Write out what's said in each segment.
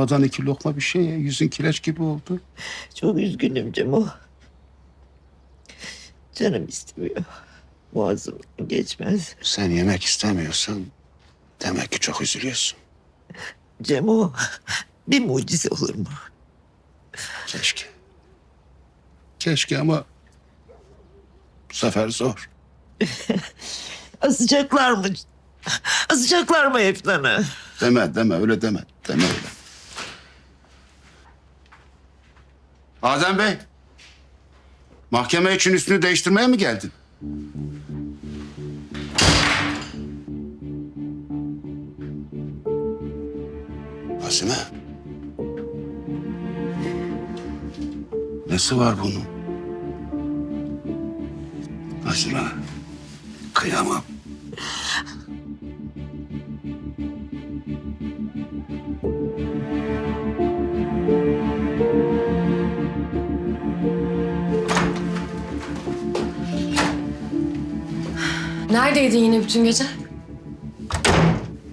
lokmadan iki lokma bir şey ya. Yüzün kireç gibi oldu. Çok üzgünüm Cemo. Canım istemiyor. Boğazım geçmez. Sen yemek istemiyorsan demek ki çok üzülüyorsun. Cemo bir mucize olur mu? Keşke. Keşke ama bu sefer zor. Asacaklar mı? Asacaklar mı Efnan'ı? Deme deme öyle deme. Deme öyle. Adem Bey. Mahkeme için üstünü değiştirmeye mi geldin? Azime. Nesi var bunun? Azime. Kıyamam. Neredeydin yine bütün gece?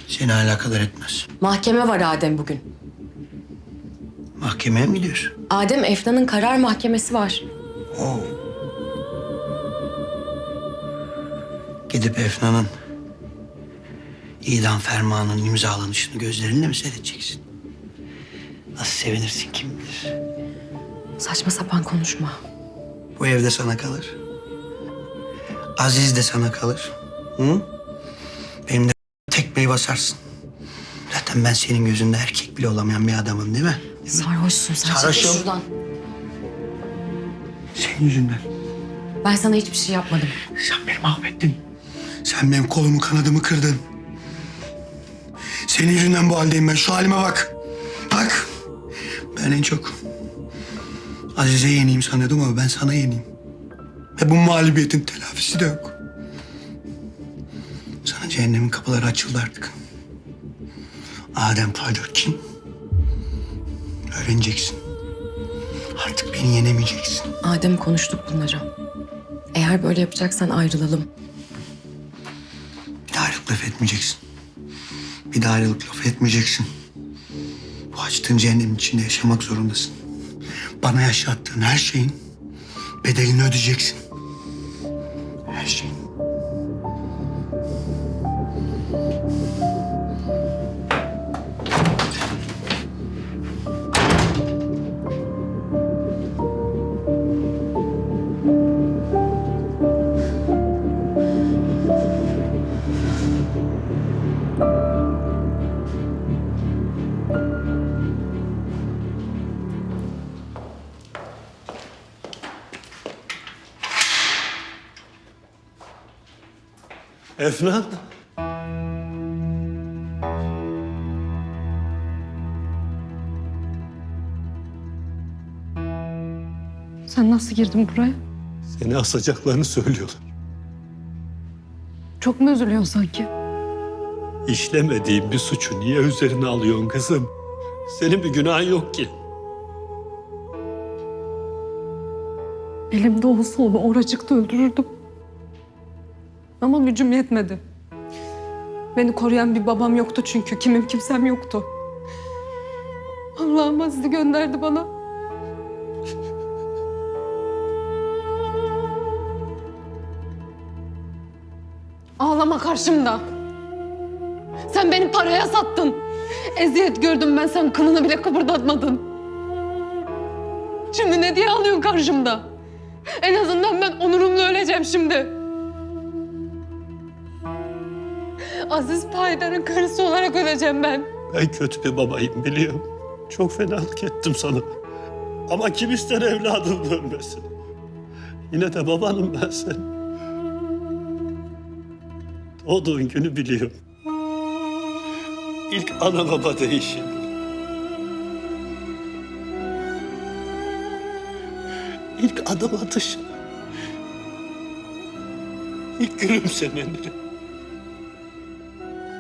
Seni alakadar etmez. Mahkeme var Adem bugün. Mahkemeye mi gidiyorsun? Adem Efna'nın karar mahkemesi var. Oo. Gidip Efna'nın idam fermanının imzalanışını gözlerinle mi seyredeceksin? Nasıl sevinirsin kim bilir. Saçma sapan konuşma. Bu evde sana kalır. Aziz de sana kalır. Hı? Benim de tekmeyi basarsın. Zaten ben senin gözünde erkek bile olamayan bir adamım değil mi? Sarhoşsun sen. Çekil Sarhoşum. şuradan. Senin yüzünden. Ben sana hiçbir şey yapmadım. Sen beni mahvettin. Sen benim kolumu kanadımı kırdın. Senin yüzünden bu haldeyim ben. Şu halime bak. Bak. Ben en çok Azize yeneyim sanıyordum ama ben sana yeneyim. Ve bu mağlubiyetin telafisi de yok. Sana cehennemin kapıları açıldı artık. Adem Taydor kim? Öğreneceksin. Artık beni yenemeyeceksin. Adem konuştuk bunları. Eğer böyle yapacaksan ayrılalım. Bir daha ayrılık laf etmeyeceksin. Bir daha ayrılık laf etmeyeceksin. Bu açtığın cehennemin içinde yaşamak zorundasın. Bana yaşattığın her şeyin bedelini ödeyeceksin. Her Efnan? Sen nasıl girdin buraya? Seni asacaklarını söylüyorlar. Çok mu üzülüyorsun sanki? İşlemediğin bir suçu niye üzerine alıyorsun kızım? Senin bir günahın yok ki. Elimde olsa onu oracıkta öldürürdüm. Ama gücüm yetmedi. Beni koruyan bir babam yoktu çünkü. Kimim kimsem yoktu. Allah'ım Aziz'i gönderdi bana. Ağlama karşımda. Sen beni paraya sattın. Eziyet gördüm ben sen kılını bile kıpırdatmadın. Şimdi ne diye ağlıyorsun karşımda? En azından ben onurumla öleceğim şimdi. Aziz Paydar'ın karısı olarak öleceğim ben. Ben kötü bir babayım biliyorum. Çok fenalık ettim sana. Ama kim ister evladının ölmesini? Yine de babanım ben senin. Doğduğun günü biliyorum. İlk ana baba değişim. İlk adım atışın. İlk gülümsemenin.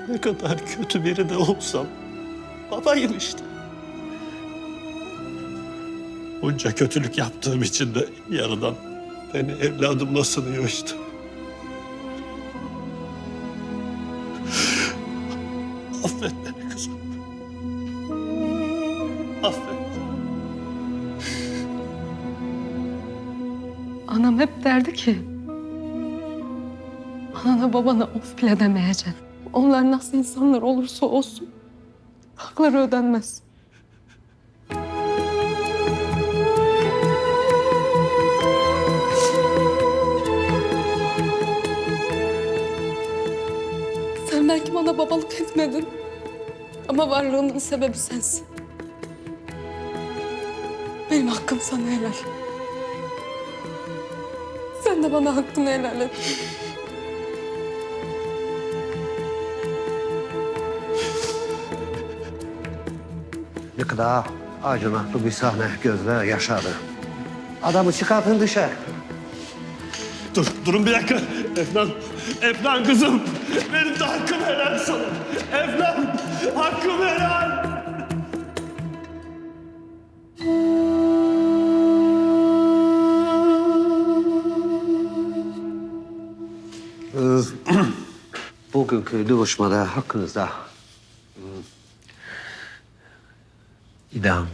Ne kadar kötü biri de olsam babayım işte. Bunca kötülük yaptığım için de yarıdan beni evladımla sınıyor işte. Affet beni kızım. Affet. Anam hep derdi ki... ...anana babana of bile demeyeceksin. Onlar nasıl insanlar olursa olsun hakları ödenmez. Sen belki bana babalık etmedin. Ama varlığımın sebebi sensin. Benim hakkım sana helal. Sen de bana hakkını helal et. Kadar acınaklı bir sahne gözler yaşadı. Adamı çıkartın dışarı. Dur, durun bir dakika. Efnan, Efnan kızım. Benim de hakkım helal sana. Efnan, hakkım helal. Ee, Bugünkü duruşmada hakkınızda idam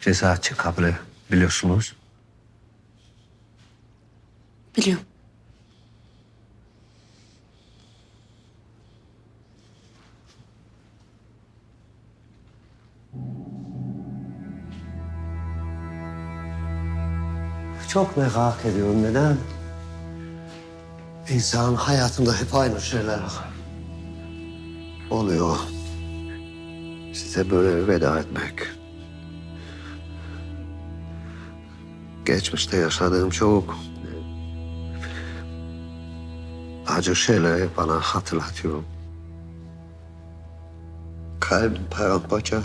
ceza çıkabilir biliyorsunuz. Biliyorum. Çok merak ediyorum neden? İnsan hayatında hep aynı şeyler oluyor. Size böyle veda etmek. Geçmişte yaşadığım çok acı şeyleri bana hatırlatıyor. Kalbim paramparça.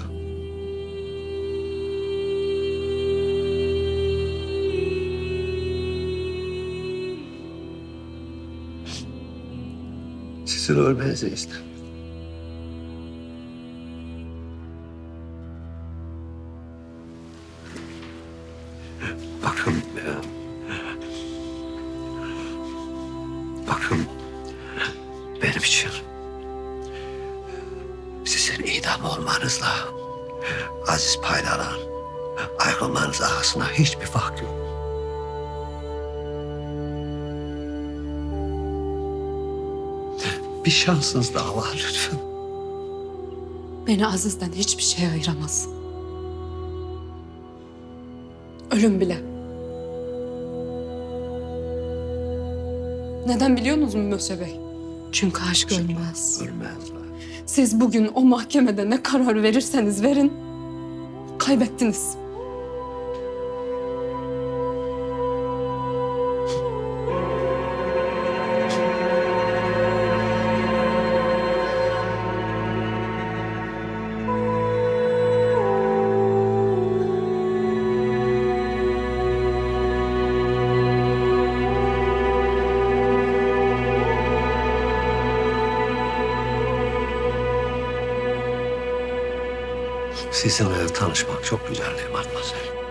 Sizin ölmenizi isterim. Bakın ya. Bakın benim için sizin idam olmanızla Aziz Paylar'ın ayrılmanız arasında hiçbir fark yok. Bir şansınız daha var lütfen. Beni Aziz'den hiçbir şey ayıramaz. Ölüm bile. Neden biliyor musunuz Möse Bey? Çünkü aşk ölmez. Ölmezler. Siz bugün o mahkemede ne karar verirseniz verin, kaybettiniz. Sizinle tanışmak çok güzeldi Matmazel.